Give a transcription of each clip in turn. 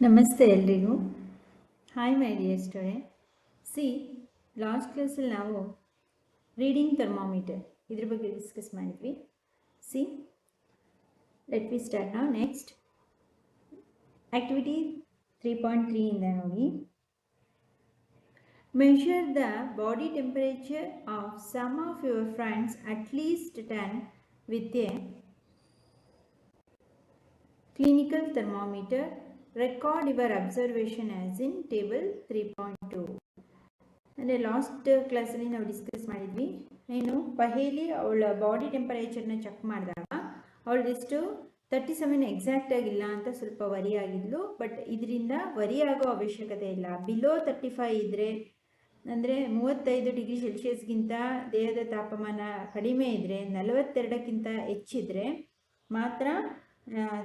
ನಮಸ್ತೆ ಎಲ್ರಿಗೂ hi my dear student see last ಕ್ಲಾಸಲ್ಲಿ ನಾವು ರೀಡಿಂಗ್ ಥರ್ಮಾಮೀಟರ್ ಇದ್ರ ಬಗ್ಗೆ ಡಿಸ್ಕಸ್ ಮಾಡಿದ್ವಿ ಸಿ ಲೆಟ್ ವಿ ಸ್ಟಾರ್ಟ್ ನಾವು ನೆಕ್ಸ್ಟ್ ಆ್ಯಕ್ಟಿವಿಟಿ ತ್ರೀ ಪಾಯಿಂಟ್ ತ್ರೀಯಿಂದ ನೋಡಿ measure the body temperature of some of your friends at least ten with a clinical thermometer record your observation as in table 3.2 ಅಂದರೆ last ಕ್ಲಾಸಲ್ಲಿ ನಾವು discuss ಮಾಡಿದ್ವಿ. ಏನು ಪಹೇಲಿ ಅವಳ body ಟೆಂಪರೇಚರ್ನ check ಮಾಡಿದಾಗ ಅವಳದೆಷ್ಟು ತರ್ಟಿ ಸೆವೆನ್ ಎಕ್ಸಾಕ್ಟ್ ಆಗಿಲ್ಲ ಅಂತ ಸ್ವಲ್ಪ ವರಿ ಆಗಿದ್ಲು ಬಟ್ ಇದರಿಂದ ವರಿ ಆಗೋ ಅವಶ್ಯಕತೆ ಇಲ್ಲ. ಬಿಲೋ ತರ್ಟಿ ಫೈವ್ ಇದ್ದರೆ ಅಂದರೆ ಮೂವತ್ತೈದು ಡಿಗ್ರಿ ಸೆಲ್ಸಿಯಸ್ಗಿಂತ ದೇಹದ ತಾಪಮಾನ ಕಡಿಮೆ ಇದ್ದರೆ ನಲವತ್ತೆರಡಕ್ಕಿಂತ ಹೆಚ್ಚಿದ್ರೆ ಮಾತ್ರ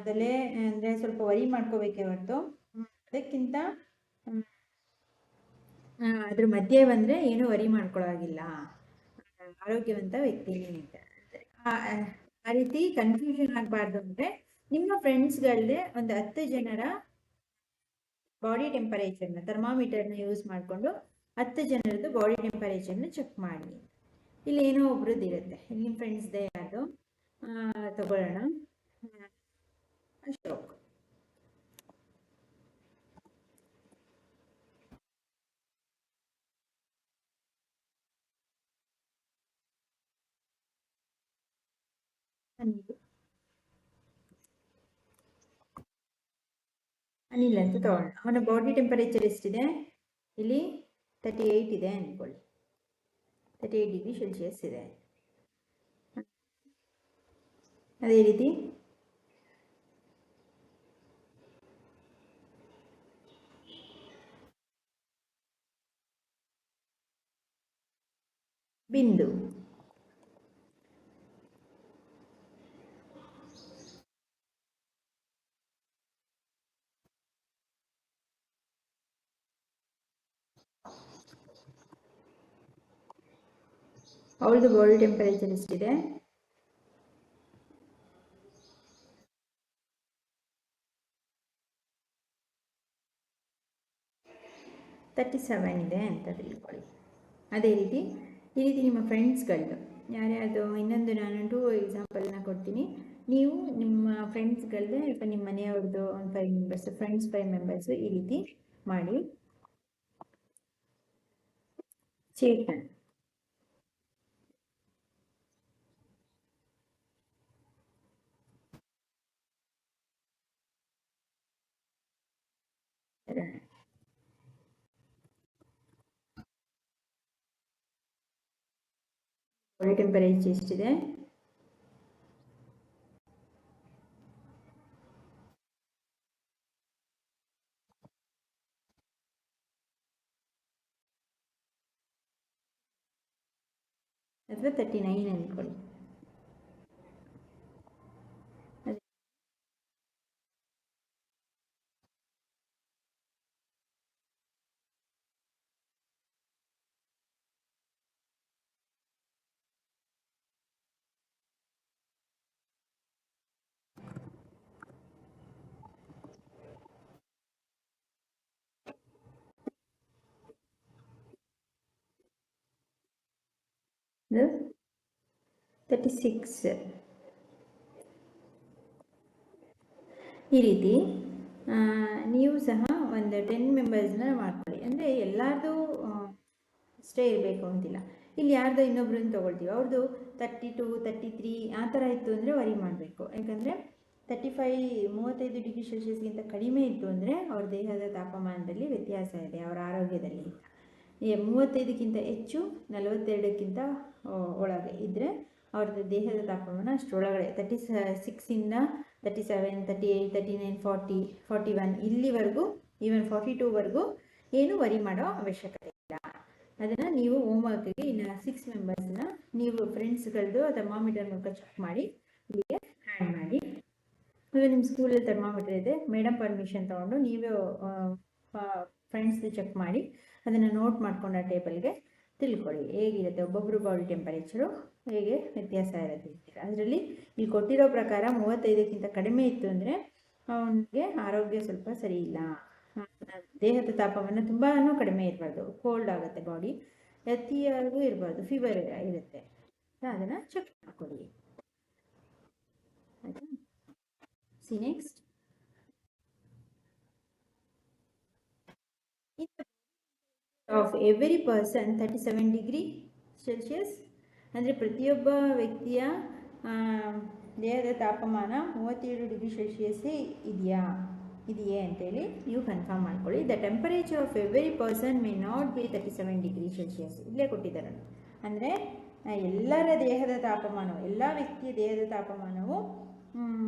ತಲೆ ಅಂದರೆ ಸ್ವಲ್ಪ ವರಿ ಮಾಡ್ಕೋಬೇಕೇ ಹೊರತು. ಅದಕ್ಕಿಂತ ಅದ್ರ ಮಧ್ಯೆ ಬಂದರೆ ಏನೂ ವರಿ ಮಾಡ್ಕೊಳ್ಳೋಗಿಲ್ಲ ಆರೋಗ್ಯವಂತ ವ್ಯಕ್ತಿ ಅಂತ ಆ ರೀತಿ ಕನ್ಫ್ಯೂಷನ್ ಆಗಬಾರ್ದು ಅಂದರೆ ನಿಮ್ಮ ಫ್ರೆಂಡ್ಸ್ಗಳದ್ದೇ ಒಂದು ಹತ್ತು ಜನರ ಬಾಡಿ ಟೆಂಪರೇಚರ್ನ ಥರ್ಮಾಮೀಟರ್ನ ಯೂಸ್ ಮಾಡಿಕೊಂಡು ಹತ್ತು ಜನರದ್ದು ಬಾಡಿ ಟೆಂಪರೇಚರ್ನ ಚೆಕ್ ಮಾಡಿ. ಇಲ್ಲಿ ಏನೋ ಒಬ್ರದ್ದು ಇರುತ್ತೆ ನಿಮ್ಮ ಫ್ರೆಂಡ್ಸ್ದೇ ಯಾರು ತಗೊಳ್ಳೋಣ. ಅಶೋಕ್ ಅನಿಲ್ ಅನಿಲ್ ಅಂತ ತಗೊಳ್ಳೋಣ ಅವನ ಬಾಡಿ ಟೆಂಪರೇಚರ್ ಎಷ್ಟಿದೆ? ಇಲ್ಲಿ ತರ್ಟಿ ಏಯ್ಟ್ ಇದೆ ಅಂದ್ಕೊಳ್ಳಿ ತರ್ಟಿ ಏಯ್ಟ್ ಡಿಗ್ರಿ ಸೆಲ್ಸಿಯಸ್ ಇದೆ. ಅದೇ ರೀತಿ ಬಿಂದು. ಅವಳದು ಬಾಡಿ ಟೆಂಪರೇಚರ್ ಎಷ್ಟಿದೆ? ತರ್ಟಿ ಸೆವೆನ್ ಇದೆ ಅಂತ ತಿಳ್ಕೊಳ್ಳಿ. ಅದೇ ರೀತಿ ಈ ರೀತಿ ನಿಮ್ಮ ಫ್ರೆಂಡ್ಸ್ಗಳದ್ದು ಯಾರ್ಯಾರ್ದು ಇನ್ನೊಂದು ನಾನು ಟೂ ಎಕ್ಸಾಂಪಲ್ನ ಕೊಡ್ತೀನಿ. ನೀವು ನಿಮ್ಮ ಫ್ರೆಂಡ್ಸ್ಗಳದ್ದು ಅಥವಾ ನಿಮ್ಮ ಮನೆಯವ್ರದ್ದು ಒಂದು five members friends five members ಈ ರೀತಿ ಮಾಡಿ. Chetan. American Parade yesterday. That's the 39 and 20. the 36 ಈ ರೀತಿ ನೀವು ಸಹ ಒಂದು ಟೆನ್ ಮೆಂಬರ್ಸ್ನ ಮಾಡ್ಕೊಳ್ಳಿ. ಅಂದರೆ ಎಲ್ಲರದು ಅಷ್ಟೇ ಇರಬೇಕು ಅಂತಿಲ್ಲ. ಇಲ್ಲಿ ಯಾರ್ದು ಇನ್ನೊಬ್ರನ್ನ ತೊಗೊಳ್ತೀವಿ. ಅವ್ರದ್ದು ತರ್ಟಿ ಟು ತರ್ಟಿ ತ್ರೀ ಆ ಥರ ಇತ್ತು ಅಂದರೆ ವರಿ ಮಾಡಬೇಕು. ಯಾಕಂದರೆ ತರ್ಟಿ ಫೈವ್ ಮೂವತ್ತೈದು ಡಿಗ್ರಿ ಸೆಲ್ಸಿಯಸ್ಗಿಂತ ಕಡಿಮೆ ಇತ್ತು ಅಂದರೆ ಅವ್ರ ದೇಹದ ತಾಪಮಾನದಲ್ಲಿ ವ್ಯತ್ಯಾಸ ಇದೆ, ಅವರ ಆರೋಗ್ಯದಲ್ಲಿ. ಮೂವತ್ತೈದಕ್ಕಿಂತ ಹೆಚ್ಚು ನಲವತ್ತೆರಡಕ್ಕಿಂತ ಒಳಗೆ ಇದ್ದರೆ ಅವ್ರದ್ದು ದೇಹದ ತಾಪಮಾನ ಅಷ್ಟರೊಳಗಡೆ ತರ್ಟಿ ಸ ಸಿಕ್ಸಿಂದ thirty seven thirty eight thirty nine forty forty one ಇಲ್ಲಿವರೆಗೂ ಈವನ್ ಫಾರ್ಟಿ ಟೂವರೆಗೂ ಏನು ವರಿ ಮಾಡೋ ಅವಶ್ಯಕತೆ ಇಲ್ಲ. ಅದನ್ನು ನೀವು ಹೋಮ್ವರ್ಕ್ಗೆ ಇನ್ನು ಸಿಕ್ಸ್ ಮೆಂಬರ್ಸ್ನ ನೀವು ಫ್ರೆಂಡ್ಸ್ಗಳದ್ದು ಥರ್ಮಾಮೀಟರ್ ಮೂಲಕ ಚೆಕ್ ಮಾಡಿ ಇಲ್ಲಿಗೆ ಹ್ಯಾಂಡ್ ಮಾಡಿ. ಇವಾಗ ನಿಮ್ಮ ಸ್ಕೂಲಲ್ಲಿ ಥರ್ಮಾಮೀಟರ್ ಇದೆ ಮೇಡಮ್ ಪರ್ಮಿಷನ್ ತೊಗೊಂಡು ನೀವೇ ಫ್ರೆಂಡ್ಸ್ ಚೆಕ್ ಮಾಡಿ. ಅದನ್ನು ನೋಟ್ ಮಾಡ್ಕೊಂಡು ಆ ಟೇಬಲ್ಗೆ ತಿಳ್ಕೊಳ್ಳಿ. ಹೇಗಿರುತ್ತೆ? ಒಬ್ಬೊಬ್ಬರು ಬಾಡಿ ಟೆಂಪರೇಚರು ಹೇಗೆ ವ್ಯತ್ಯಾಸ ಇರುತ್ತೆ ಅದರಲ್ಲಿ ಇಲ್ಲಿ ಕೊಟ್ಟಿರೋ ಪ್ರಕಾರ ಮೂವತ್ತೈದಕ್ಕಿಂತ ಕಡಿಮೆ ಇತ್ತು ಅಂದರೆ ಅವನಿಗೆ ಆರೋಗ್ಯ ಸ್ವಲ್ಪ ಸರಿ ಇಲ್ಲ. ದೇಹದ ತಾಪವನ್ನು ತುಂಬಾ ಕಡಿಮೆ ಇರಬಾರ್ದು. ಕೋಲ್ಡ್ ಆಗುತ್ತೆ ಬಾಡಿ ಅತಿಯಾಗೂ ಇರಬಾರ್ದು. ಫೀವರ್ ಇರುತ್ತೆ. ಅದನ್ನು ಚೆಕ್ ಮಾಡ್ಕೊಳ್ಳಿ. ಆಯಿತಾ? See next of every person thirty seven degree Celsius ಅಂದರೆ ಪ್ರತಿಯೊಬ್ಬ ವ್ಯಕ್ತಿಯ ದೇಹದ ತಾಪಮಾನ ಮೂವತ್ತೇಳು ಡಿಗ್ರಿ ಸೆಲ್ಸಿಯಸ್ಸೇ ಇದೆಯಾ? ಇದೆಯೇ ಅಂತೇಳಿ ನೀವು ಕನ್ಫರ್ಮ್ ಮಾಡ್ಕೊಳ್ಳಿ. The temperature of every person may not be thirty seven degree Celsius ಇಲ್ಲೇ ಕೊಟ್ಟಿದ್ದಾರೆ. ಅಂದರೆ ಎಲ್ಲರ ದೇಹದ ತಾಪಮಾನವು, ಎಲ್ಲ ವ್ಯಕ್ತಿಯ ದೇಹದ ತಾಪಮಾನವು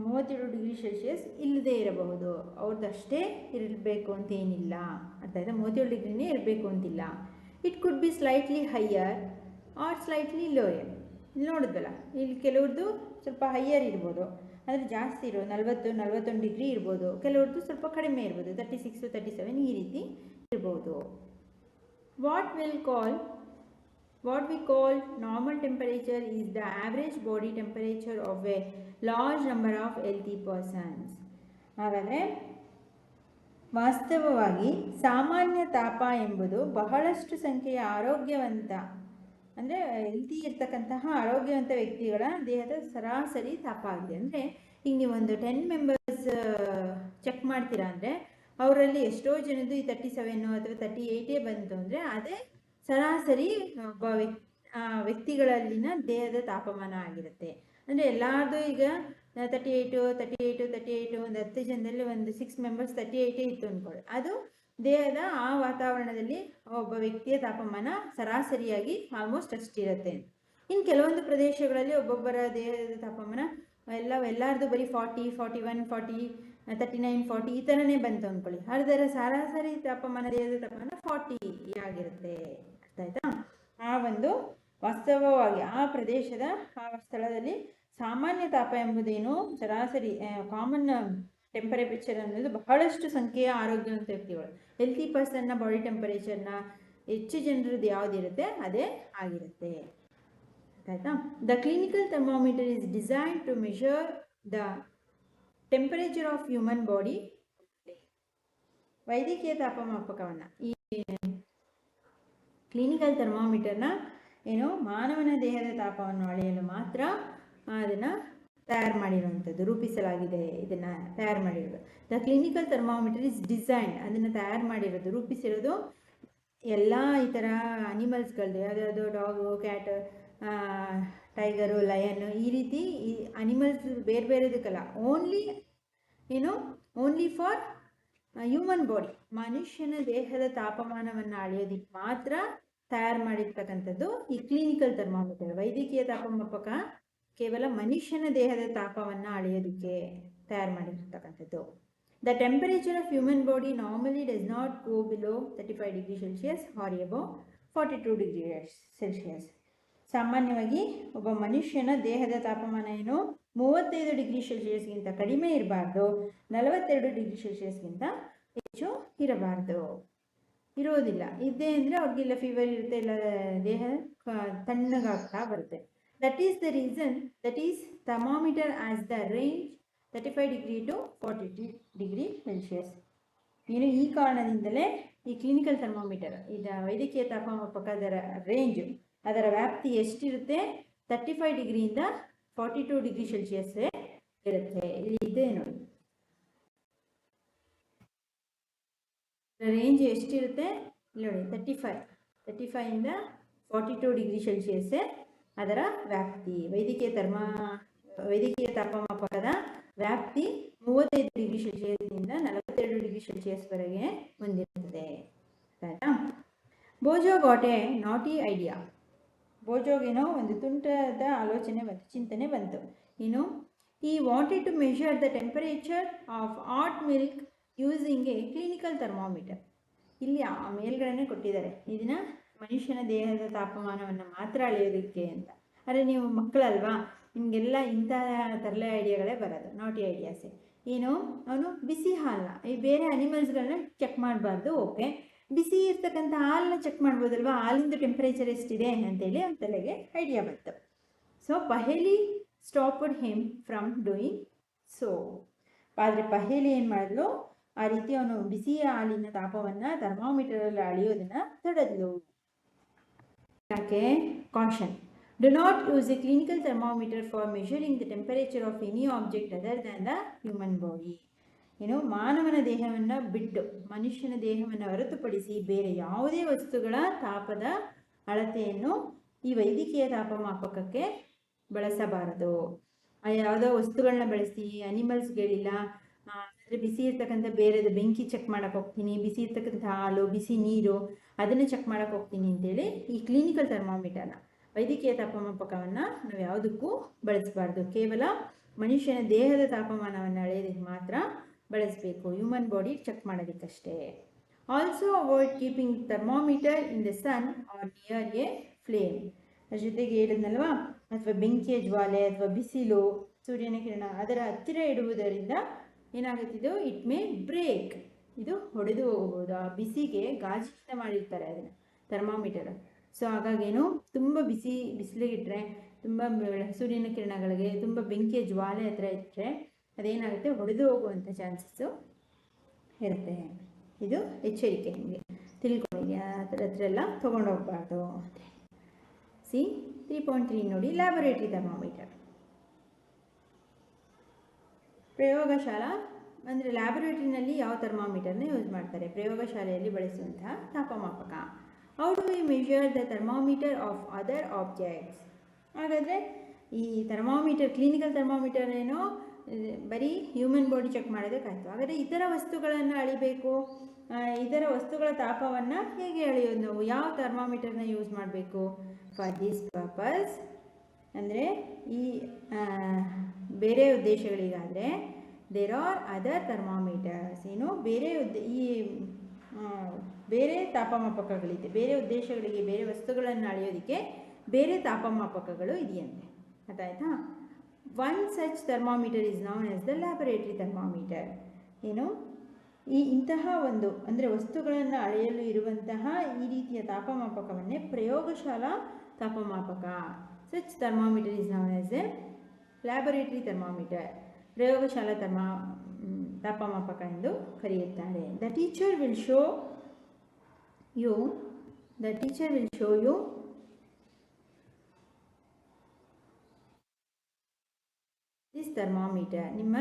ಮ್, ಮೂವತ್ತೇಳು ಡಿಗ್ರಿ ಸೆಲ್ಸಿಯಸ್ ಇಲ್ಲದೇ ಇರಬಹುದು. ಅವ್ರದ್ದಷ್ಟೇ ಇರಬೇಕು ಅಂತ ಏನಿಲ್ಲ. ಅರ್ಥ ಆಯ್ತಾ? ಮೂವತ್ತೇಳು ಡಿಗ್ರಿನೇ ಇರಬೇಕು ಅಂತಿಲ್ಲ. It could be slightly higher or slightly lower ಇಲ್ಲಿ ನೋಡಿದ್ವಲ್ಲ? ಇಲ್ಲಿ ಕೆಲವ್ರದ್ದು ಸ್ವಲ್ಪ ಹೈಯರ್ ಇರ್ಬೋದು. ಅಂದರೆ ಜಾಸ್ತಿ ಇರೋ ನಲ್ವತ್ತು ನಲ್ವತ್ತೊಂದು ಡಿಗ್ರಿ ಇರ್ಬೋದು. ಕೆಲವ್ರದ್ದು ಸ್ವಲ್ಪ ಕಡಿಮೆ ಇರ್ಬೋದು. ತರ್ಟಿ ಸಿಕ್ಸು ತರ್ಟಿ ಸೆವೆನ್ ಈ ರೀತಿ ಇರ್ಬೋದು. What will call what we call normal temperature is the average body temperature of a large number of healthy persons. ಹಾಗಾದರೆ, ವಾಸ್ತವವಾಗಿ ಸಾಮಾನ್ಯ ತಾಪ ಎಂಬುದು ಬಹಳಷ್ಟು ಸಂಖ್ಯೆಯ ಆರೋಗ್ಯವಂತ, ಅಂದರೆ ಹೆಲ್ತಿ ಇರ್ತಕ್ಕಂತಹ ಆರೋಗ್ಯವಂತ ವ್ಯಕ್ತಿಗಳ ದೇಹದ ಸರಾಸರಿ ತಾಪ ಆಗಿದೆ. ಅಂದರೆ ಈಗ ನೀವೊಂದು ಟೆನ್ ಮೆಂಬರ್ಸ್ ಚೆಕ್ ಮಾಡ್ತೀರಾ ಅಂದರೆ, ಅವರಲ್ಲಿ ಎಷ್ಟೋ ಜನದ್ದು ಈ ತರ್ಟಿ ಸೆವೆನ್ನು ಅಥವಾ ತರ್ಟಿ ಏಯ್ಟೇ ಬಂತು ಅಂದರೆ ಅದೇ ಸರಾಸರಿ ಒಬ್ಬ ವ್ಯಕ್ತಿ ಆ ವ್ಯಕ್ತಿಗಳಲ್ಲಿನ ದೇಹದ ತಾಪಮಾನ ಆಗಿರುತ್ತೆ. ಅಂದರೆ ಎಲ್ಲಾರ್ದು ಈಗ thirty eight thirty eight thirty eight ಒಂದು ಹತ್ತು ಜನದಲ್ಲಿ ಒಂದು ಸಿಕ್ಸ್ ಮೆಂಬರ್ಸ್ ತರ್ಟಿ ಏಯ್ಟೇ ಇತ್ತು ಅಂದ್ಕೊಳ್ಳಿ ಅದು ದೇಹದ ಆ ವಾತಾವರಣದಲ್ಲಿ ಒಬ್ಬ ವ್ಯಕ್ತಿಯ ತಾಪಮಾನ ಸರಾಸರಿಯಾಗಿ ಆಲ್ಮೋಸ್ಟ್ ಅಷ್ಟಿರುತ್ತೆ. ಇನ್ನು ಕೆಲವೊಂದು ಪ್ರದೇಶಗಳಲ್ಲಿ ಒಬ್ಬೊಬ್ಬರ ದೇಹದ ತಾಪಮಾನ ಎಲ್ಲ ಎಲ್ಲರದು ಬರೀ forty forty one forty thirty nine forty ಈ ಥರನೇ ಬಂತು ಅಂದ್ಕೊಳ್ಳಿ ಅದರ ಸರಾಸರಿ ತಾಪಮಾನ ದೇಹದ ತಾಪಮಾನ ಫಾರ್ಟಿ ಆಗಿರುತ್ತೆ. ಆಯ್ತಾ? ಆ ಒಂದು ವಾಸ್ತವವಾಗಿ ಆ ಪ್ರದೇಶದ, ಆ ಸ್ಥಳದಲ್ಲಿ ಸಾಮಾನ್ಯ ತಾಪ ಎಂಬುದೇನು ಸರಾಸರಿ ಕಾಮನ್ ಟೆಂಪರೇಚರ್ ಅನ್ನೋದು ಬಹಳಷ್ಟು ಸಂಖ್ಯೆಯ ಆರೋಗ್ಯವಂತ ವ್ಯಕ್ತಿಗಳು ಹೆಲ್ತಿ ಪರ್ಸನ್ನ ಬಾಡಿ ಟೆಂಪರೇಚರ್ನ ಹೆಚ್ಚು ಜನರದ್ದು ಯಾವುದಿರುತ್ತೆ? ಅದೇ ಆಗಿರುತ್ತೆ. ಆಯ್ತಾ? The clinical thermometer is design to measure the temperature of human body ವೈದ್ಯಕೀಯ ತಾಪಮಾಪಕವನ್ನು. ಈ ಕ್ಲಿನಿಕಲ್ ಥರ್ಮಾಮೀಟರ್ನ ಏನು ಮಾನವನ ದೇಹದ ತಾಪವನ್ನು ಅಳೆಯಲು ಮಾತ್ರ ಅದನ್ನು ತಯಾರು ಮಾಡಿರುವಂಥದ್ದು, ರೂಪಿಸಲಾಗಿದೆ, ಇದನ್ನು ತಯಾರು ಮಾಡಿರೋದು. The clinical thermometer is design ಅದನ್ನು ತಯಾರು ಮಾಡಿರೋದು, ರೂಪಿಸಿರೋದು ಎಲ್ಲ ಈ ಥರ ಅನಿಮಲ್ಸ್ಗಳದ್ದು ಯಾವುದ್ಯಾವುದು ಡಾಗು ಕ್ಯಾಟ್ ಟೈಗರು ಲಯನ್ ಈ ರೀತಿ ಈ ಅನಿಮಲ್ಸ್ ಬೇರೆ ಬೇರೆದಕ್ಕಲ್ಲ ಓನ್ಲಿ ಏನು ಓನ್ಲಿ ಫಾರ್ ಹ್ಯೂಮನ್ ಬಾಡಿ ಮನುಷ್ಯನ ದೇಹದ ತಾಪಮಾನವನ್ನು ಅಳೆಯೋದಕ್ಕೆ ಮಾತ್ರ ತಯಾರು ಮಾಡಿರ್ತಕ್ಕಂಥದ್ದು ಈ ಕ್ಲಿನಿಕಲ್ ಥರ್ಮಾಮೀಟರ್ ವೈದ್ಯಕೀಯ ತಾಪಮಾಪಕ ಕೇವಲ ಮನುಷ್ಯನ ದೇಹದ ತಾಪವನ್ನು ಅಳೆಯೋದಕ್ಕೆ ತಯಾರು ಮಾಡಿರ್ತಕ್ಕಂಥದ್ದು. The temperature of human body normally does not go below thirty five degree Celsius or above forty two degree Celsius ಸಾಮಾನ್ಯವಾಗಿ ಒಬ್ಬ ಮನುಷ್ಯನ ದೇಹದ ತಾಪಮಾನ ಏನು? ಮೂವತ್ತೈದು ಡಿಗ್ರಿ ಸೆಲ್ಸಿಯಸ್ಗಿಂತ ಕಡಿಮೆ ಇರಬಾರ್ದು. ನಲವತ್ತೆರಡು ಡಿಗ್ರಿ ಸೆಲ್ಸಿಯಸ್ಗಿಂತ ಹೆಚ್ಚು ಇರಬಾರ್ದು. ಇರೋದಿಲ್ಲ. ಇದ್ದೇ ಅಂದರೆ ಅವ್ರಿಗೆಲ್ಲ ಫೀವರ್ ಇರುತ್ತೆ, ಇಲ್ಲ ದೇಹ ತಣ್ಣಗಾಗ್ತಾ ಬರುತ್ತೆ. That is the reason that is thermometer has the range thirty five degree to forty two degree Celsius ಏನು ಈ ಕಾರಣದಿಂದಲೇ ಈ ಕ್ಲಿನಿಕಲ್ ಥರ್ಮಾಮೀಟರ್ ಇದು ವೈದ್ಯಕೀಯ ತಾಪಮಾಪಕದರ ರೇಂಜ್ ಅದರ ವ್ಯಾಪ್ತಿ ಎಷ್ಟಿರುತ್ತೆ? ತರ್ಟಿ ಫೈವ್ ಡಿಗ್ರಿಯಿಂದ ಫಾರ್ಟಿ ಟು ಡಿಗ್ರಿ ಸೆಲ್ಸಿಯಸ್ ಇರುತ್ತೆ. ಇಲ್ಲಿ ಇದೆ ನೋಡಿ. ರೇಂಜ್ ಎಷ್ಟಿರುತ್ತೆ? ನೋಡಿ ತರ್ಟಿ ಫೈವ್ ತರ್ಟಿ ಫೈವಿಂದ ಫಾರ್ಟಿ ಟು ಡಿಗ್ರಿ ಸೆಲ್ಸಿಯಸ್ಸೇ ಅದರ ವ್ಯಾಪ್ತಿ. ವೈದ್ಯಕೀಯ ತರ್ಮ ವೈದ್ಯಕೀಯ ತಾಪಮಾಪಕದ ವ್ಯಾಪ್ತಿ ಮೂವತ್ತೈದು ಡಿಗ್ರಿ ಸೆಲ್ಸಿಯಸ್ನಿಂದ ನಲವತ್ತೆರಡು ಡಿಗ್ರಿ ಸೆಲ್ಸಿಯಸ್ವರೆಗೆ ಹೊಂದಿರುತ್ತದೆ ಆಯ್ತಾ? Boojho got a naughty idea. ಬೋಜೋಗೇನೋ ಒಂದು ತುಂಟದ ಆಲೋಚನೆ ಬಂತು, ಚಿಂತನೆ ಬಂತು. ಏನು? ಈ wanted to measure the temperature of hot milk using a clinical thermometer. ಇಲ್ಲಿ ಆ ಮೇಲ್ಗಳನ್ನೇ ಕೊಟ್ಟಿದ್ದಾರೆ. ಇದನ್ನ ಮನುಷ್ಯನ ದೇಹದ ತಾಪಮಾನವನ್ನು ಮಾತ್ರ ಅಳೆಯೋದಕ್ಕೆ ಅಂತ. ಆದರೆ ನೀವು ಮಕ್ಕಳಲ್ವಾ? ನಿಮಗೆಲ್ಲ ಇಂಥ ತರಲೆ ಐಡಿಯಾಗಳೇ ಬರೋದು ನಾಟಿ ಐಡಿಯಾಸೇ ಏನು? ಅವನು ಬಿಸಿ ಹಾಲನ್ನ ಈ ಬೇರೆ ಅನಿಮಲ್ಸ್ಗಳನ್ನ ಚೆಕ್ ಮಾಡಬಾರ್ದು, ಓಕೆ? ಬಿಸಿ ಇರ್ತಕ್ಕಂಥ ಹಾಲನ್ನ ಚೆಕ್ ಮಾಡ್ಬೋದಲ್ವಾ? ಹಾಲಿಂದು ಟೆಂಪರೇಚರ್ ಎಷ್ಟಿದೆ ಅಂತೇಳಿ ಅವನ ತಲೆಗೆ ಐಡಿಯಾ ಬಂತು. So Paheli stopped him from doing so ಆದರೆ ಪಹೇಲಿ ಏನು ಮಾಡಿದ್ಲು? ಆ ರೀತಿ ಅವನು ಬಿಸಿಯ ಹಾಲಿನ ತಾಪವನ್ನು ಥರ್ಮಾಮೀಟರಲ್ಲಿ ಅಳೆಯೋದನ್ನ ತಡೆದ್ಲು ಯಾಕೆ? Caution do not use a clinical thermometer for measuring the temperature of any object other than the human body ಏನು? ಮಾನವನ ದೇಹವನ್ನು ಬಿಟ್ಟು ಮನುಷ್ಯನ ದೇಹವನ್ನು ಹೊರತುಪಡಿಸಿ ಬೇರೆ ಯಾವುದೇ ವಸ್ತುಗಳ ತಾಪದ ಅಳತೆಯನ್ನು ಈ ವೈದ್ಯಕೀಯ ತಾಪಮಾಪಕಕ್ಕೆ ಬಳಸಬಾರದು. ಯಾವುದೋ ವಸ್ತುಗಳನ್ನ ಬಳಸಿ ಅನಿಮಲ್ಸ್ಗಳಿಲ್ಲ ಅಂದರೆ ಬಿಸಿ ಇರ್ತಕ್ಕಂಥ ಬೇರೆದು ಬೆಂಕಿ ಚೆಕ್ ಮಾಡಕ್ಕೆ ಹೋಗ್ತೀನಿ, ಬಿಸಿ ಇರ್ತಕ್ಕಂಥ ಹಾಲು, ಬಿಸಿ ನೀರು ಅದನ್ನು ಚೆಕ್ ಮಾಡಕ್ಕೆ ಹೋಗ್ತೀನಿ ಅಂತೇಳಿ ಈ ಕ್ಲಿನಿಕಲ್ ಥರ್ಮಾಮೀಟರ್ನ ವೈದ್ಯಕೀಯ ತಾಪಮಾಪಕವನ್ನು ನಾವು ಯಾವುದಕ್ಕೂ ಬಳಸಬಾರ್ದು. ಕೇವಲ ಮನುಷ್ಯನ ದೇಹದ ತಾಪಮಾನವನ್ನು ಅಳೆಯೋದಕ್ಕೆ ಮಾತ್ರ ಬಳಸಬೇಕು. Human body check ಮಾಡೋದಕ್ಕಷ್ಟೇ. Also avoid keeping thermometer in the sun or near a flame ಅದ್ರ ಜೊತೆಗೆ ಹೇಳಿದ್ನಲ್ವಾ? ಅಥವಾ ಬೆಂಕಿಯ ಜ್ವಾಲೆ ಅಥವಾ ಬಿಸಿಲು, ಸೂರ್ಯನ ಕಿರಣ ಅದರ ಹತ್ತಿರ ಇಡುವುದರಿಂದ ಏನಾಗುತ್ತಿದ್ದು ಇಟ್ ಮೇ ಬ್ರೇಕ್ ಇದು ಹೊಡೆದು ಹೋಗಬಹುದು. ಆ ಬಿಸಿಗೆ ಗಾಜಿನಿಂದ ಮಾಡಿರ್ತಾರೆ ಅದನ್ನು ಥರ್ಮಾಮೀಟರ್ ಸೊ ಹಾಗಾಗೇನು? ತುಂಬ ಬಿಸಿ, ಬಿಸಿಲಿಗಿಟ್ರೆ ತುಂಬ ಸೂರ್ಯನ ಕಿರಣಗಳಿಗೆ ತುಂಬ ಬೆಂಕಿಯ ಜ್ವಾಲೆ ಹತ್ರ ಇಟ್ಟರೆ ಅದೇನಾಗುತ್ತೆ? ಹೊಡೆದು ಹೋಗುವಂಥ ಚಾನ್ಸಸ್ಸು ಇರುತ್ತೆ. ಇದು ಎಚ್ಚರಿಕೆ ನಿಮಗೆ. ತಿಳ್ಕೊಳ್ಳಿ, ಆ ಥರ ಹತ್ರ ಎಲ್ಲ ತೊಗೊಂಡೋಗ್ಬಾರ್ದು ಅಂತ ಸಿ ತ್ರೀ ಪಾಯಿಂಟ್ ತ್ರೀ ನೋಡಿ ಲ್ಯಾಬೊರೇಟ್ರಿ ಥರ್ಮಾಮೀಟರ್ ಪ್ರಯೋಗಶಾಲಾ ಅಂದರೆ ಲ್ಯಾಬೊರೇಟರಿನಲ್ಲಿ ಯಾವ ಥರ್ಮಾಮೀಟರ್ನ ಯೂಸ್ ಮಾಡ್ತಾರೆ? ಪ್ರಯೋಗಶಾಲೆಯಲ್ಲಿ ಬಳಸುವಂತಹ ತಾಪಮಾಪಕ. How do we measure the thermometer of other objects ಹಾಗಾದರೆ ಈ ಥರ್ಮಾಮೀಟರ್ ಕ್ಲಿನಿಕಲ್ ಥರ್ಮಾಮೀಟರ್ ಏನೋ, ಬರೀ ಹ್ಯೂಮನ್ ಬಾಡಿ ಚೆಕ್ ಮಾಡೋದಕ್ಕಾಯ್ತು. ಹಾಗಾದರೆ ಇತರ ವಸ್ತುಗಳನ್ನು ಅಳಿಬೇಕು? ಇತರ ವಸ್ತುಗಳ ತಾಪವನ್ನು ಹೇಗೆ ಅಳೆಯೋದು ನಾವು? ಯಾವ ಥರ್ಮಾಮೀಟರ್ನ ಯೂಸ್ ಮಾಡಬೇಕು? ಫಾರ್ ದಿಸ್ ಪರ್ಪಸ್ ಅಂದರೆ ಈ ಬೇರೆ ಉದ್ದೇಶಗಳಿಗಾದರೆ ದೇರ್ ಆರ್ ಅದರ್ ಥರ್ಮಾಮೀಟರ್ಸ್ ಏನು? ಬೇರೆ ಉದ್ದ ಈ ಬೇರೆ ತಾಪಮಾಪಕಗಳಿದೆ. ಬೇರೆ ಉದ್ದೇಶಗಳಿಗೆ ಬೇರೆ ವಸ್ತುಗಳನ್ನು ಅಳೆಯೋದಕ್ಕೆ ಬೇರೆ ತಾಪಮಾಪಕಗಳು ಇದೆಯಂತೆ. ಅದಾಯ್ತಾ one such thermometer is known as the laboratory thermometer ಏನು? ಈ ಇಂತಹ ಒಂದು, ಅಂದರೆ ವಸ್ತುಗಳನ್ನು ಅಳೆಯಲು ಇರುವಂತಹ ಈ ರೀತಿಯ ತಾಪಮಾಪಕವನ್ನೇ ಪ್ರಯೋಗಶಾಲಾ ತಾಪಮಾಪಕ. Such thermometer is known as a laboratory thermometer ಪ್ರಯೋಗಶಾಲಾ ಥರ್ಮಾ ತಾಪಮಾಪಕ ಎಂದು ಕರೆಯುತ್ತಾರೆ. The teacher will show you the teacher will show you this thermometer ನಿಮ್ಮ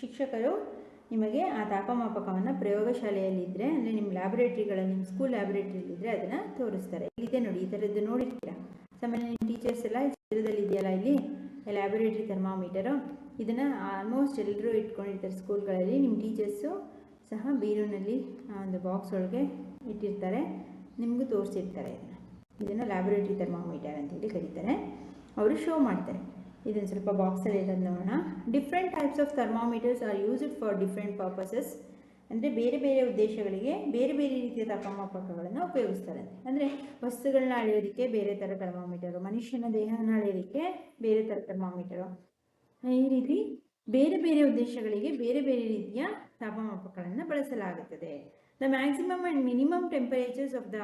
ಶಿಕ್ಷಕರು ನಿಮಗೆ ಆ ತಾಪಮಾಪಕವನ್ನು ಪ್ರಯೋಗಶಾಲೆಯಲ್ಲಿದ್ದರೆ ಅಂದರೆ ನಿಮ್ಮ ಲ್ಯಾಬೊರೇಟ್ರಿಗಳಲ್ಲಿ ನಿಮ್ಮ ಸ್ಕೂಲ್ ಲ್ಯಾಬೊರೇಟ್ರಿಯಲ್ಲಿದ್ದರೆ ಅದನ್ನು ತೋರಿಸ್ತಾರೆ. ಇಲ್ಲಿದೆ ನೋಡಿ, ಈ ಥರದ್ದು ನೋಡಿರ್ತೀರ? ಸಾಮಾನ್ಯ ಟೀಚರ್ಸ್ ಎಲ್ಲ ಚಿತ್ರದಲ್ಲಿ ಇದೆಯಲ್ಲ ಇಲ್ಲಿ? ಲ್ಯಾಬೊರೇಟ್ರಿ ಥರ್ಮಾಮೀಟರು ಇದನ್ನು ಆಲ್ಮೋಸ್ಟ್ ಎಲ್ಲರೂ ಇಟ್ಕೊಂಡಿರ್ತಾರೆ ಸ್ಕೂಲ್ಗಳಲ್ಲಿ. ನಿಮ್ಮ ಟೀಚರ್ಸು ಸಹ ಬೀರೂನಲ್ಲಿ ಒಂದು ಬಾಕ್ಸ್ ಒಳಗೆ ಇಟ್ಟಿರ್ತಾರೆ. ನಿಮಗೂ ತೋರಿಸಿರ್ತಾರೆ ಇದನ್ನು. ಇದನ್ನು ಲ್ಯಾಬೊರೇಟ್ರಿ ಥರ್ಮಾಮೀಟರ್ ಅಂತೇಳಿ ಕರೀತಾರೆ. ಅವರು ಶೋ ಮಾಡ್ತಾರೆ. ಇದನ್ನು ಸ್ವಲ್ಪ ಬಾಕ್ಸಲ್ಲಿ ಇರೋದು ನೋಡೋಣ. Different types of thermometers are used for different purposes ಅಂದರೆ ಬೇರೆ ಬೇರೆ ಉದ್ದೇಶಗಳಿಗೆ ಬೇರೆ ಬೇರೆ ರೀತಿಯ ತಾಪಮಾಪಕಗಳನ್ನು ಉಪಯೋಗಿಸ್ತಾರೆ. ಅಂದರೆ ವಸ್ತುಗಳನ್ನ ಅಳೆಯೋದಕ್ಕೆ ಬೇರೆ ಥರ ಥರ್ಮಾಮೀಟರು, ಮನುಷ್ಯನ ದೇಹನ ಅಳೆಯೋದಕ್ಕೆ ಬೇರೆ ಥರ ಥರ್ಮಾಮೀಟರು. ಈ ರೀತಿ ಬೇರೆ ಬೇರೆ ಉದ್ದೇಶಗಳಿಗೆ ಬೇರೆ ಬೇರೆ ರೀತಿಯ ತಾಪಮಾಪಕಗಳನ್ನು ಬಳಸಲಾಗುತ್ತದೆ. The maximum and minimum temperatures of the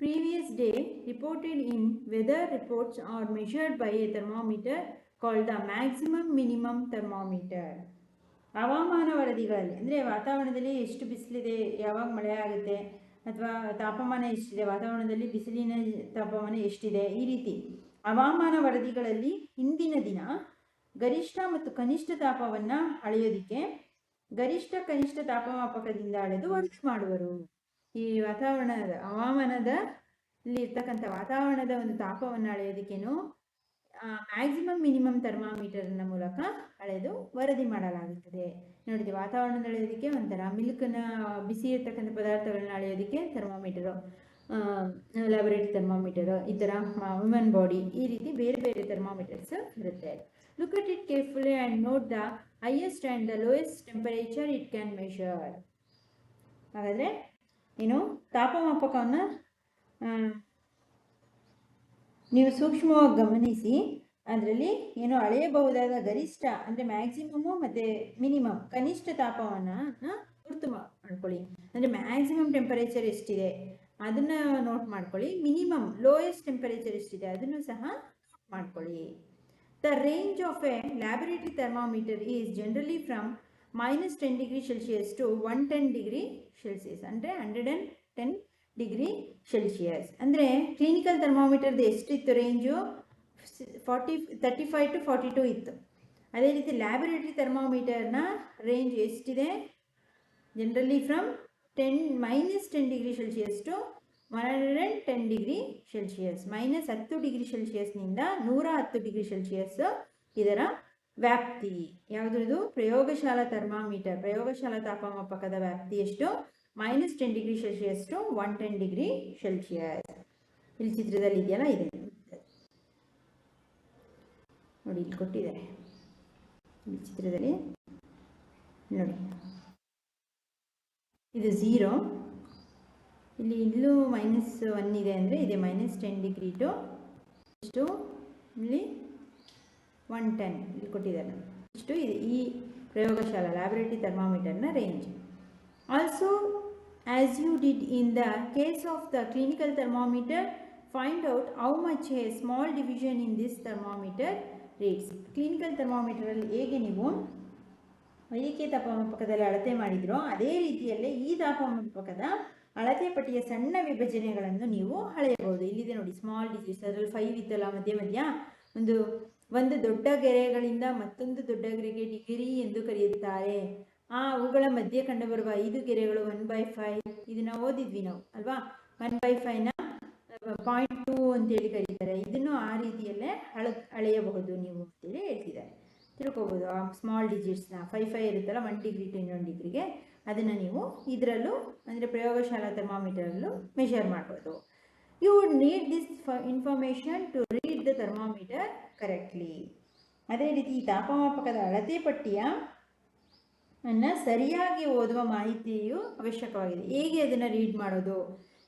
previous day reported in weather reports are measured by a thermometer called the maximum minimum thermometer. ಹವಾಮಾನ ವರದಿಗಳಲ್ಲಿ, ಅಂದರೆ ವಾತಾವರಣದಲ್ಲಿ ಎಷ್ಟು ಬಿಸಿಲಿದೆ, ಯಾವಾಗ ಮಳೆ ಆಗುತ್ತೆ, ಅಥವಾ ತಾಪಮಾನ ಎಷ್ಟಿದೆ, ವಾತಾವರಣದಲ್ಲಿ ಬಿಸಿಲಿನ ತಾಪಮಾನ ಎಷ್ಟಿದೆ, ಈ ರೀತಿ. ಹವಾಮಾನ ವರದಿಗಳಲ್ಲಿ ಹಿಂದಿನ ದಿನ ಗರಿಷ್ಠ ಮತ್ತು ಕನಿಷ್ಠ ತಾಪವನ್ನು ಅಳೆಯೋದಕ್ಕೆ ಗರಿಷ್ಠ, ಕನಿಷ್ಠ ತಾಪಮಾಪಕದಿಂದ ಅಳೆದು ವರದಿ ಮಾಡುವರು. ಈ ವಾತಾವರಣದ ಹವಾಮಾನದ ಇರ್ತಕ್ಕಂಥ ವಾತಾವರಣದ ಒಂದು ತಾಪವನ್ನು ಅಳೆಯೋದಕ್ಕೇನು ಮ್ಯಾಕ್ಸಿಮಮ್ ಮಿನಿಮಮ್ ಥರ್ಮಾಮೀಟರ್ನ ಮೂಲಕ ಅಳೆದು ವರದಿ ಮಾಡಲಾಗುತ್ತದೆ. ನೋಡಿದೆ ವಾತಾವರಣದ ಅಳೆಯೋದಕ್ಕೆ ಒಂಥರ ಮಿಲ್ಕ್ನ ಬಿಸಿ ಇರ್ತಕ್ಕಂಥ ಪದಾರ್ಥಗಳನ್ನ ಅಳೆಯೋದಕ್ಕೆ ಥರ್ಮಾಮೀಟರು ಲ್ಯಾಬೊರೇಟರಿ ಥರ್ಮಾಮೀಟರು ಈ ಥರ ವುಮೆನ್ ಬಾಡಿ ಈ ರೀತಿ ಬೇರೆ ಬೇರೆ ಥರ್ಮಾಮೀಟರ್ಸ್ ಇರುತ್ತೆ. Look at it carefully and note the highest and the lowest temperature it can measure ಹಾಗಾದರೆ, ಏನು ತಾಪಮಾಪಕವನ್ನು ನೀವು ಸೂಕ್ಷ್ಮವಾಗಿ ಗಮನಿಸಿ, ಅದರಲ್ಲಿ ಏನು ಅಳೆಯಬಹುದಾದ ಗರಿಷ್ಠ, ಅಂದರೆ ಮ್ಯಾಕ್ಸಿಮಮ್ಮು ಮತ್ತು ಮಿನಿಮಮ್ ಕನಿಷ್ಠ ತಾಪವನ್ನು ಗುರುತು ಮಾಡ್ಕೊಳ್ಳಿ. ಅಂದರೆ ಮ್ಯಾಕ್ಸಿಮಮ್ ಟೆಂಪರೇಚರ್ ಎಷ್ಟಿದೆ, ಅದನ್ನು ನೋಟ್ ಮಾಡ್ಕೊಳ್ಳಿ. ಮಿನಿಮಮ್ ಲೋಯೆಸ್ಟ್ ಟೆಂಪರೇಚರ್ ಎಷ್ಟಿದೆ, ಅದನ್ನು ಸಹ ನೋಟ್ ಮಾಡ್ಕೊಳ್ಳಿ. The range of a laboratory thermometer is generally from minus ten degree Celsius to one ten degree Celsius ಅಂದರೆ hundred and ten degree Celsius ಅಂದರೆ ಕ್ಲಿನಿಕಲ್ ಥರ್ಮಾಮೀಟರ್ದು ಎಷ್ಟಿತ್ತು range forty thirty five to forty two ಇತ್ತು. ಅದೇ ರೀತಿ laboratory ಥರ್ಮಾಮೀಟರ್ನ range ಎಷ್ಟಿದೆ? Generally from ten minus ten degree Celsius to one hundred and ten degree Celsius minus ಹತ್ತು ಡಿಗ್ರಿ ಸೆಲ್ಸಿಯಸ್ನಿಂದ ನೂರ ಹತ್ತು ಡಿಗ್ರಿ ಸೆಲ್ಸಿಯಸ್ ಇದರ ವ್ಯಾಪ್ತಿ. ಯಾವುದ್ರದ್ದು? ಪ್ರಯೋಗಶಾಲಾ ಥರ್ಮಾಮೀಟರ್ ಪ್ರಯೋಗಶಾಲಾ ತಾಪಮಾಪಕದ ವ್ಯಾಪ್ತಿ ಎಷ್ಟು? Minus ten degree Celsius to one ten degree Celsius ಇಲ್ಲಿ ಚಿತ್ರದಲ್ಲಿ ಇದೆಯಲ್ಲ? ಇದೆ. ನೋಡಿ, ಇಲ್ಲಿ ಕೊಟ್ಟಿದ್ದಾರೆ. ಈ ಚಿತ್ರದಲ್ಲಿ ನೋಡಿ. ಇದು ಝೀರೋ ಇಲ್ಲಿ ಇಲ್ಲೂ ಮೈನಸ್ ಒನ್ ಇದೆ ಅಂದರೆ ಇದೆ ಮೈನಸ್ ಟೆನ್ ಡಿಗ್ರಿ ಟು ಇಷ್ಟು ಇಲ್ಲಿ ಒನ್ ಟೆನ್ ಇಲ್ಲಿ ಕೊಟ್ಟಿದ್ದಾರೆ ಇಷ್ಟು ಇದೆ ಈ ಪ್ರಯೋಗಶಾಲಾ laboratory ಥರ್ಮಾಮೀಟರ್ನ range also as did in the case of the clinical thermometer, find out how much a small division in this thermometer reads. Clinical thermometer ಥರ್ಮಾಮೀಟರಲ್ಲಿ ಹೇಗೆ ನೀವು ವೈದ್ಯಕೀಯ ತಾಪಮಾಪಕದಲ್ಲಿ ಅಳತೆ ಮಾಡಿದ್ರೋ, ಅದೇ ರೀತಿಯಲ್ಲೇ ಈ ತಾಪಮಾಪಕದ ಅಳತೆ ಪಟ್ಟಿಯ ಸಣ್ಣ ವಿಭಜನೆಗಳನ್ನು ನೀವು ಅಳೆಯಬಹುದು. ಇಲ್ಲಿದೆ ನೋಡಿ ಸ್ಮಾಲ್ ಡಿಸೀಸ್ ಅದರಲ್ಲಿ ಫೈವ್ ಇತ್ತಲ್ಲ ಮಧ್ಯ ಮಧ್ಯ? ಒಂದು ಒಂದು ದೊಡ್ಡ ಗೆರೆಗಳಿಂದ ಮತ್ತೊಂದು ದೊಡ್ಡ ಗೆರೆಗೆ ಡಿಗ್ರಿ ಎಂದು ಕರೆಯುತ್ತಾರೆ. ಆ ಅವುಗಳ ಮಧ್ಯೆ ಕಂಡುಬರುವ ಐದು ಗೆರೆಗಳು ಒನ್ ಬೈ ಫೈವ್ ಇದನ್ನ ಓದಿದ್ವಿ ನಾವು, ಅಲ್ವಾ? ಒನ್ ಬೈ ಫೈವ್ನ ಪಾಯಿಂಟ್ ಟೂ ಅಂತೇಳಿ ಕರೀತಾರೆ. ಇದನ್ನು ಆ ರೀತಿಯಲ್ಲೇ ಅಳ, ಅಳೆಯಬಹುದು ನೀವು ಅಂತೇಳಿ ಹೇಳ್ತಿದ್ದಾರೆ. ತಿಳ್ಕೊಬೋದು, ಆ ಸ್ಮಾಲ್ ಡಿಜಿಟ್ಸ್ನ ಫೈವ್ ಫೈವ್ ಇರುತ್ತಲ್ಲ ಒನ್ ಡಿಗ್ರಿ ಟು ಇನ್ನೊಂದು ಡಿಗ್ರಿಗೆ ಅದನ್ನು ನೀವು ಇದರಲ್ಲೂ, ಅಂದರೆ ಪ್ರಯೋಗಶಾಲಾ ಥರ್ಮಾಮೀಟರಲ್ಲೂ ಮೆಷರ್ ಮಾಡ್ಬೋದು. You would need this information to read the thermometer correctly ಅದೇ ರೀತಿ ಈ ತಾಪಮಾಪಕದ ಅಳತೆ ಪಟ್ಟಿಯ ಅನ್ನು ಸರಿಯಾಗಿ ಓದುವ ಮಾಹಿತಿಯು ಅವಶ್ಯಕವಾಗಿದೆ. ಹೇಗೆ ಅದನ್ನು ರೀಡ್ ಮಾಡೋದು?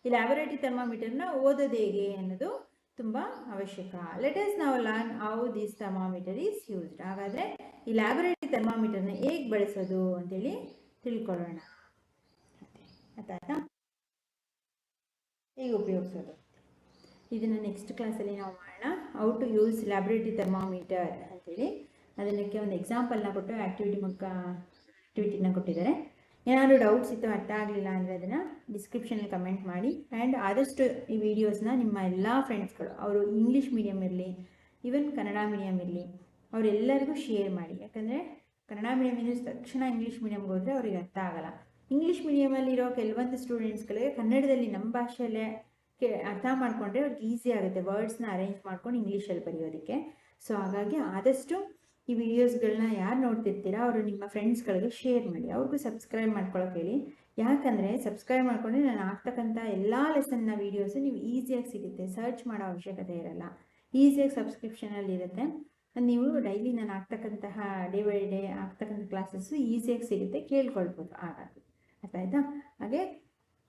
ಈ ಲ್ಯಾಬೊರೇಟರಿ ಥರ್ಮಾಮೀಟರ್ನ ಓದೋದು ಹೇಗೆ ಅನ್ನೋದು ತುಂಬ ಅವಶ್ಯಕ. ಲೆಟಸ್ ನಾವು learn how this thermometer is used ಹಾಗಾದರೆ ಈ ಲ್ಯಾಬೊರೇಟರಿ ಥರ್ಮಾಮೀಟರ್ನ ಹೇಗೆ ಬಳಸೋದು ಅಂತೇಳಿ ತಿಳ್ಕೊಳ್ಳೋಣ. ಆಯ್ತಾ? ಹೇಗೆ ಉಪಯೋಗಿಸೋದು? ಇದನ್ನು ನೆಕ್ಸ್ಟ್ ಕ್ಲಾಸಲ್ಲಿ ನಾವು ಮಾಡೋಣ. How to use laboratory thermometer ಅಂತೇಳಿ. ಅದಕ್ಕೆ ಒಂದು ಎಕ್ಸಾಂಪಲ್ನ ಕೊಟ್ಟು ಆ್ಯಕ್ಟಿವಿಟಿ ಮೂಲಕ ಆ್ಯಕ್ಟಿವಿಟಿನ ಕೊಟ್ಟಿದ್ದಾರೆ. ಏನಾದರೂ ಡೌಟ್ಸ್ ಇತ್ತು ಅರ್ಥ ಆಗಲಿಲ್ಲ ಅಂದರೆ ಅದನ್ನು ಡಿಸ್ಕ್ರಿಪ್ಷನಲ್ಲಿ ಕಮೆಂಟ್ ಮಾಡಿ. ಆ್ಯಂಡ್ ಆದಷ್ಟು ಈ ವಿಡಿಯೋಸ್ನ ನಿಮ್ಮ ಎಲ್ಲ ಫ್ರೆಂಡ್ಸ್ಗಳು ಅವರು ಇಂಗ್ಲೀಷ್ ಮೀಡಿಯಮ್ ಇರಲಿ ಈವನ್ ಕನ್ನಡ ಮೀಡಿಯಮ್ ಇರಲಿ, ಅವರೆಲ್ಲರಿಗೂ ಶೇರ್ ಮಾಡಿ. ಯಾಕಂದರೆ ಕನ್ನಡ ಮೀಡಿಯಮಿಂದ ತಕ್ಷಣ ಇಂಗ್ಲೀಷ್ ಮೀಡಿಯಮ್ಗೆ ಹೋದರೆ ಅವ್ರಿಗೆ ಅರ್ಥ ಆಗಲ್ಲ. ಇಂಗ್ಲೀಷ್ ಮೀಡಿಯಮಲ್ಲಿರೋ ಕೆಲವೊಂದು ಸ್ಟೂಡೆಂಟ್ಸ್ಗಳಿಗೆ ಕನ್ನಡದಲ್ಲಿ ನಮ್ಮ ಭಾಷೆಯಲ್ಲೇ ಕೆ, ಅರ್ಥ ಮಾಡಿಕೊಂಡ್ರೆ ಅವ್ರಿಗೆ ಈಸಿ ಆಗುತ್ತೆ. ವರ್ಡ್ಸ್ನ ಅರೇಂಜ್ ಮಾಡ್ಕೊಂಡು ಇಂಗ್ಲೀಷಲ್ಲಿ ಬರೆಯೋದಕ್ಕೆ. ಸೊ ಹಾಗಾಗಿ ಆದಷ್ಟು ಈ ವಿಡಿಯೋಸ್ಗಳನ್ನ ಯಾರು ನೋಡ್ತಿರ್ತೀರಾ, ಅವರು ನಿಮ್ಮ ಫ್ರೆಂಡ್ಸ್ಗಳಿಗೆ ಶೇರ್ ಮಾಡಿ. ಅವ್ರಿಗೂ ಸಬ್ಸ್ಕ್ರೈಬ್ ಮಾಡ್ಕೊಳಕ್ಕೆ ಹೇಳಿ. ಯಾಕಂದರೆ ಸಬ್ಸ್ಕ್ರೈಬ್ ಮಾಡ್ಕೊಂಡ್ರೆ ನಾನು ಆಗ್ತಕ್ಕಂಥ ಎಲ್ಲ ಲೆಸನ್ನ ವೀಡಿಯೋಸು ನೀವು ಈಸಿಯಾಗಿ ಸಿಗುತ್ತೆ. ಸರ್ಚ್ ಮಾಡೋ ಅವಶ್ಯಕತೆ ಇರಲ್ಲ. ಈಸಿಯಾಗಿ ಸಬ್ಸ್ಕ್ರಿಪ್ಷನಲ್ಲಿ ಇರುತ್ತೆ. ನೀವು ಡೈಲಿ ನಾನು ಆಗ್ತಕ್ಕಂತಹ ಡೇ ಬೈ ಡೇ ಆಗ್ತಕ್ಕಂಥ ಕ್ಲಾಸಸ್ಸು ಈಸಿಯಾಗಿ ಸಿಗುತ್ತೆ. ಕೇಳ್ಕೊಳ್ಬೋದು ಹಾಗಾಗಿ. ಅರ್ಥ ಆಯಿತಾ ಹಾಗೆ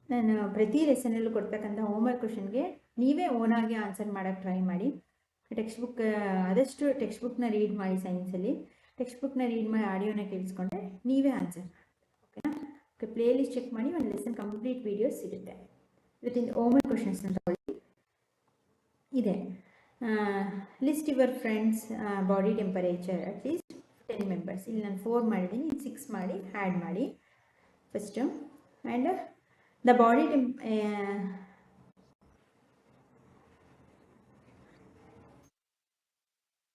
ನಾನು ಪ್ರತಿ ಲೆಸನಲ್ಲೂ ಕೊಡ್ತಕ್ಕಂಥ ಹೋಮ್ವರ್ಕ್ ಕ್ವಶನ್ಗೆ ನೀವೇ ಓನಾಗಿ ಆನ್ಸರ್ ಮಾಡೋಕ್ಕೆ ಟ್ರೈ ಮಾಡಿ. ಟೆಕ್ಸ್ಟ್ ಬುಕ್ ಆದಷ್ಟು ಟೆಕ್ಸ್ಟ್ ಬುಕ್ನ ರೀಡ್ ಮಾಡಿ ಸೈನ್ಸಲ್ಲಿ. ಟೆಕ್ಸ್ಟ್ ಬುಕ್ನ ರೀಡ್ ಮಾಡಿ ಆಡಿಯೋನ ಕೇಳಿಸ್ಕೊಂಡ್ರೆ ನೀವೇ ಆನ್ಸರ್. ಓಕೆನಾ? ಓಕೆ ಪ್ಲೇ ಲಿಸ್ಟ್ ಚೆಕ್ ಮಾಡಿ ಒಂದು ಲೆಸನ್ ಕಂಪ್ಲೀಟ್ ವೀಡಿಯೋಸ್ ಸಿಗುತ್ತೆ. ಇವತ್ತಿನ ಓಮನ್ ಕ್ವಶನ್ಸ್ನ ತಗೊಳ್ಳಿ ಇದೆ. List your friends body temperature at least ten members. ಇಲ್ಲಿ ನಾನು ಫೋರ್ ಮಾಡಿದ್ದೀನಿ ಇಲ್ಲಿ ಸಿಕ್ಸ್ ಮಾಡಿ ಆ್ಯಡ್ ಮಾಡಿ. First, and the body temp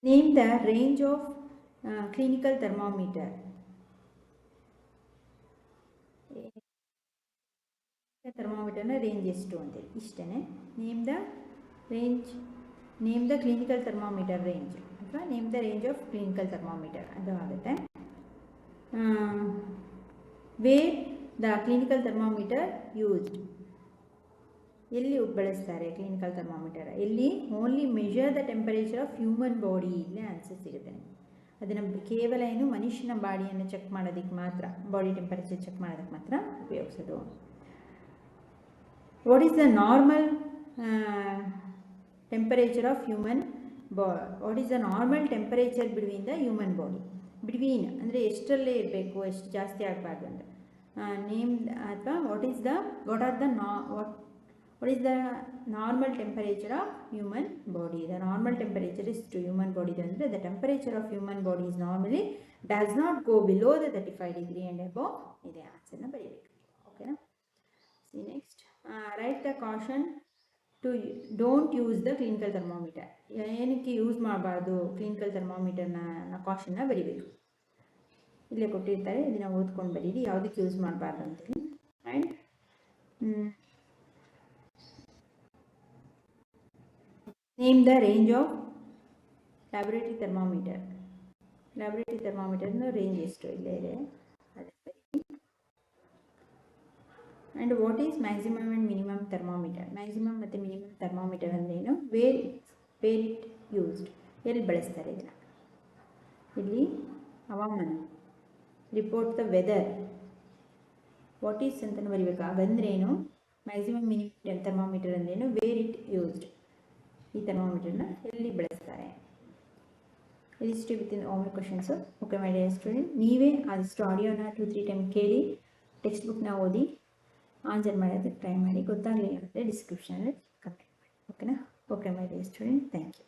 name the range of clinical thermometer ಥರ್ಮಾಮೀಟರ್ನ range ಎಷ್ಟು ಅಂತೇಳಿ ಇಷ್ಟೇ name the range name the clinical thermometer range ಅಥವಾ name the range of clinical thermometer ಅದು ಆಗುತ್ತೆ. Where the clinical thermometer used ಎಲ್ಲಿ ಬಳಸ್ತಾರೆ? Clinical thermometer ಎಲ್ಲಿ? Only measure the temperature of human body ಇಲ್ಲೇ ಆನ್ಸರ್ ಸಿಗುತ್ತೆ ಅದನ್ನು ಕೇವಲ ಏನು ಮನುಷ್ಯನ ಬಾಡಿಯನ್ನು ಚೆಕ್ ಮಾಡೋದಕ್ಕೆ ಮಾತ್ರ ಬಾಡಿ ಟೆಂಪರೇಚರ್ ಚೆಕ್ ಮಾಡೋದಕ್ಕೆ ಮಾತ್ರ ಉಪಯೋಗಿಸೋದು. What is the normal temperature of human ಬಾ what is the normal temperature between the human body between ಅಂದರೆ ಎಷ್ಟರಲ್ಲೇ ಇರಬೇಕು, ಎಷ್ಟು ಜಾಸ್ತಿ ಆಗಬಾರ್ದು ಅಂತ. ನೇಮ್ ಅಥವಾ what is the what are the ನಾ what what is the normal temperature of human body the normal temperature is to human body ಅಂದರೆ the temperature of human body is normally does not go below the 35 degree and above ಇದೆ ಆನ್ಸರ್ನ ಬರೀಬೇಕು ಓಕೆನಾ caution to don't use the clinical thermometer use the clinical clinical ಏನಕ್ಕೆ use ಮಾಡಬಾರ್ದು clinical ಥರ್ಮೋಮೀಟರ್ನ ಕಾಷನ್ನ ಬರಿಬೇಕು ಇಲ್ಲೇ ಕೊಟ್ಟಿರ್ತಾರೆ ಇದನ್ನ ಓದ್ಕೊಂಡು ಬರೀರಿ ಯಾವುದಕ್ಕೆ ಯೂಸ್ ಮಾಡಬಾರ್ದು ಅಂತೇಳಿ and name the range of laboratory thermometer laboratory ಥರ್ಮಾಮೀಟರ್ನ range ಎಷ್ಟು? ಇಲ್ಲೇ ಇದೆ. And what is maximum and minimum thermometer maximum ಮತ್ತು ಮಿನಿಮಮ್ ಥರ್ಮಾಮೀಟರ್ ಅಂದ್ರೇನು? Where it's where it used ಎಲ್ಲಿ ಬಳಸ್ತಾರೆ ಇದನ್ನು? ಇಲ್ಲಿ ಹವಾಮಾನ. Report the weather what is ಅಂತಲೂ ಬರಿಬೇಕು? ಹಾಗಂದ್ರೇನು ಮ್ಯಾಕ್ಸಿಮಮ್ ಮಿನಿಮಮ್ ಥರ್ಮಾಮೀಟರ್ ಅಂದ್ರೇನು? ವೇರ್ ಇಟ್ ಯೂಸ್ಡ್ ಈ ಥರ್ಮೋಮೀಟರ್ನ ಎಲ್ಲಿ ಬಳಸ್ತಾರೆ. ಇದಿಷ್ಟು within ohm questions okay my dear student ನೀವೇ ಆದಷ್ಟು ಆಡಿಯೋನ ಟು ತ್ರೀ ಟೈಮ್ ಕೇಳಿ ಟೆಕ್ಸ್ಟ್ ಬುಕ್ನ ಓದಿ ಆನ್ಸರ್ ಮಾಡೋದಕ್ಕೆ ಟ್ರೈ ಮಾಡಿ. ಗೊತ್ತಾಗಲಿಲ್ಲ ಅಂದರೆ ಡಿಸ್ಕ್ರಿಪ್ಷನಲ್ಲಿ ಕಮೆಂಟ್ ಮಾಡಿ. ಓಕೆನಾ okay my dear student thank you